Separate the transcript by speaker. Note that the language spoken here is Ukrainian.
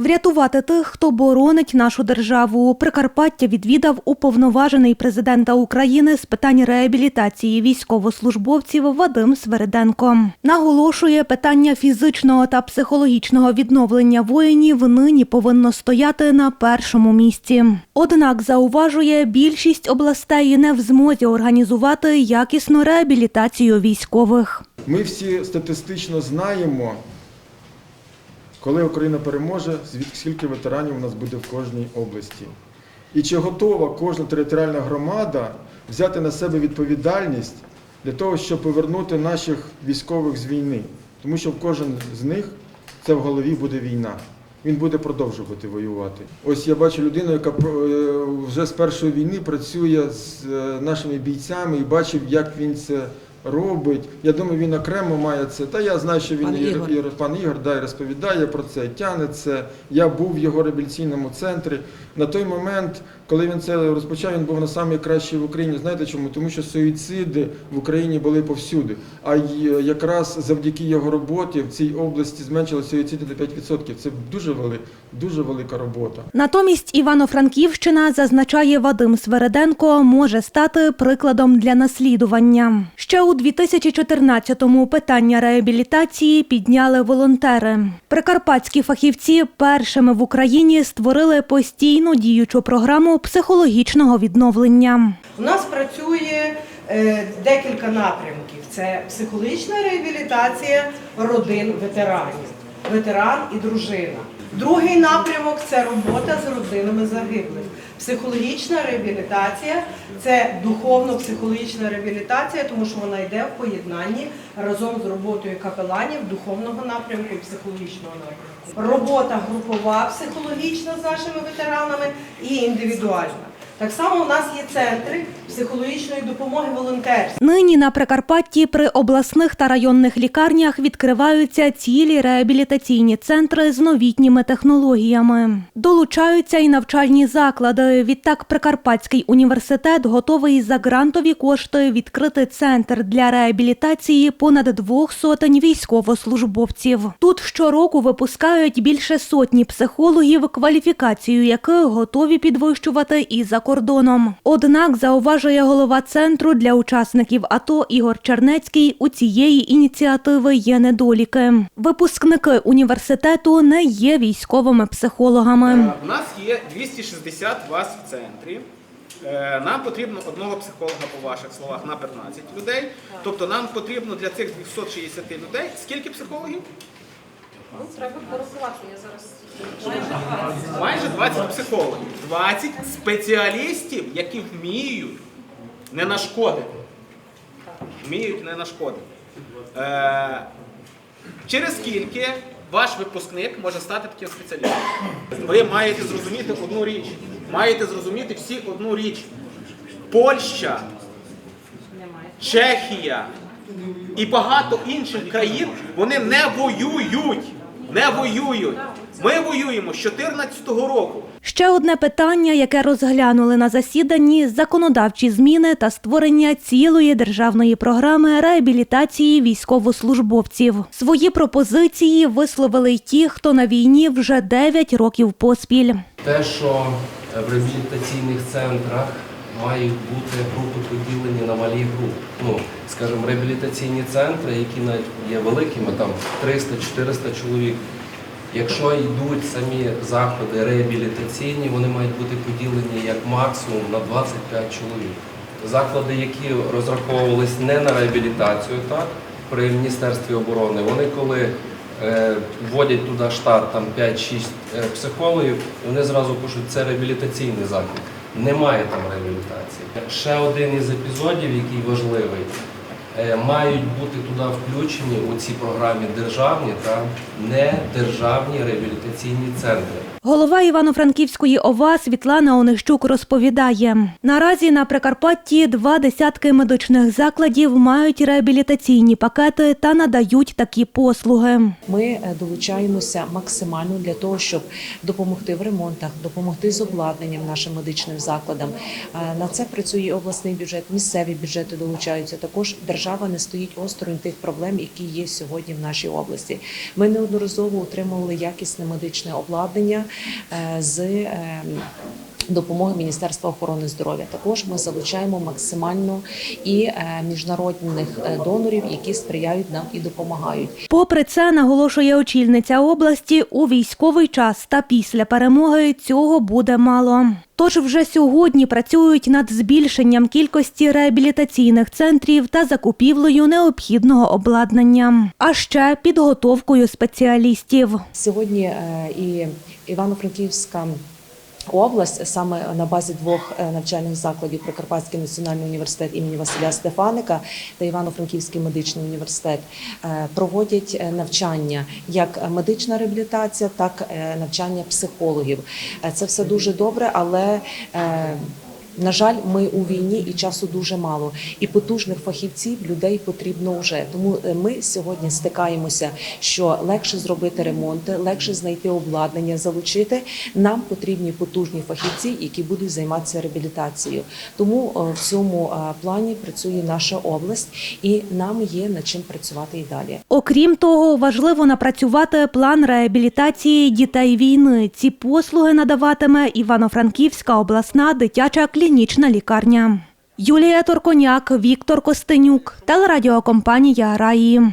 Speaker 1: Врятувати тих, хто боронить нашу державу. Прикарпаття відвідав уповноважений президента України з питань реабілітації військовослужбовців Вадим Свериденко. Наголошує, питання фізичного та психологічного відновлення воїнів нині повинно стояти на першому місці. Однак зауважує, більшість областей не в змозі організувати якісну реабілітацію військових.
Speaker 2: Ми всі статистично знаємо, коли Україна переможе, звідки скільки ветеранів у нас буде в кожній області. І чи готова кожна територіальна громада взяти на себе відповідальність для того, щоб повернути наших військових з війни? Тому що в кожен з них це в голові буде війна. Він буде продовжувати воювати. Ось я бачу людину, яка е, вже з першої війни працює з е, нашими бійцями і бачив, як він це робить. Я думаю, він окремо має це. Та я знаю, що він
Speaker 3: Пан Ігор.
Speaker 2: і пан Ігор да, і розповідає про це, тягне це. Я був в його реабілітаційному центрі. На той момент, коли він це розпочав, він був на найкращий в Україні. Знаєте чому? Тому що суїциди в Україні були повсюди. А й- якраз завдяки його роботі в цій області зменшилося суїциди на 5%. Це дуже вели, дуже велика робота.
Speaker 1: Натомість Івано-Франківщина, зазначає Вадим Свереденко, може стати прикладом для наслідування. Ще у 2014-му питання реабілітації підняли волонтери. Прикарпатські фахівці першими в Україні створили постійно діючу програму психологічного відновлення.
Speaker 3: У нас працює е, декілька напрямків: це психологічна реабілітація родин ветеранів, ветеран і дружина. Другий напрямок це робота з родинами загиблих. Психологічна реабілітація це духовно-психологічна реабілітація, тому що вона йде в поєднанні разом з роботою капеланів духовного напрямку і психологічного напрямку. Робота групова психологічна з нашими ветеранами і індивідуальна. Так само у нас є центри психологічної допомоги волонтерські.
Speaker 1: Нині на Прикарпатті при обласних та районних лікарнях відкриваються цілі реабілітаційні центри з новітніми технологіями. Долучаються і навчальні заклади. Відтак Прикарпатський університет готовий за грантові кошти відкрити центр для реабілітації понад двох сотень військовослужбовців. Тут щороку випускають більше сотні психологів, кваліфікацію яких готові підвищувати і за кордоном. Однак, зауважує голова центру для учасників АТО Ігор Чернецький, у цієї ініціативи є недоліки. Випускники університету не є військовими психологами.
Speaker 4: Е, У нас є 260 вас в центрі. Е, Нам потрібно одного психолога, по ваших словах, на 15 людей. Тобто нам потрібно для цих 260 людей скільки психологів?
Speaker 5: Ну, треба порахувати, я зараз
Speaker 4: Майже 20 психологів. 20 спеціалістів, які вміють не нашкодити. Вміють не нашкодити. Е, через скільки ваш випускник може стати таким спеціалістом? Ви маєте зрозуміти одну річ. Маєте зрозуміти всі одну річ. Польща, Чехія і багато інших країн вони не воюють. Не воюють. Ми воюємо з 2014 року.
Speaker 1: Ще одне питання, яке розглянули на засіданні законодавчі зміни та створення цілої державної програми реабілітації військовослужбовців. Свої пропозиції висловили й ті, хто на війні вже 9 років поспіль.
Speaker 6: Те, що в реабілітаційних центрах мають бути групи поділені на малі групи. Ну, скажімо, реабілітаційні центри, які навіть є великими, там 300-400 чоловік. Якщо йдуть самі заходи реабілітаційні, вони мають бути поділені як максимум на 25 чоловік. Заклади, які розраховувались не на реабілітацію, так, при Міністерстві оборони, вони коли е, вводять туди штат там 5-6 е, психологів, вони зразу пишуть, це реабілітаційний заклад. Немає там реабілітації. Ще один із епізодів, який важливий, мають бути туди включені у цій програмі державні та недержавні реабілітаційні центри.
Speaker 1: Голова Івано-Франківської ОВА Світлана Онищук розповідає: наразі на Прикарпатті два десятки медичних закладів мають реабілітаційні пакети та надають такі послуги.
Speaker 7: Ми е, долучаємося максимально для того, щоб допомогти в ремонтах, допомогти з обладнанням нашим медичним закладам. Е, На це працює обласний бюджет, місцеві бюджети долучаються, також держава. Держава не стоїть осторонь тих проблем, які є сьогодні в нашій області. Ми неодноразово отримували якісне медичне обладнання е, з е, допомоги Міністерства охорони здоров'я. Також ми залучаємо максимально і е, міжнародних е, донорів, які сприяють нам і допомагають.
Speaker 1: Попри це, наголошує очільниця області, у військовий час та після перемоги цього буде мало. Тож вже сьогодні працюють над збільшенням кількості реабілітаційних центрів та закупівлею необхідного обладнання, а ще підготовкою спеціалістів.
Speaker 7: Сьогодні е, і Івано-Франківська. Область саме на базі двох е, навчальних закладів Прикарпатський національний університет імені Василя Стефаника та Івано-Франківський медичний університет е, проводять е, навчання як медична реабілітація, так і навчання психологів. Це все дуже добре, але на жаль, ми у війні і часу дуже мало. І потужних фахівців людей потрібно вже. Тому е, ми сьогодні стикаємося, що легше зробити ремонти, легше знайти обладнання, залучити. Нам потрібні потужні фахівці, які будуть займатися реабілітацією. Тому е, в цьому е, плані працює наша область, і нам є над чим працювати і далі.
Speaker 1: Окрім того, важливо напрацювати план реабілітації дітей війни. Ці послуги надаватиме Івано-Франківська обласна дитяча клінічна лікарня. Юлія Торконяк, Віктор Костенюк, телерадіокомпанія Раї.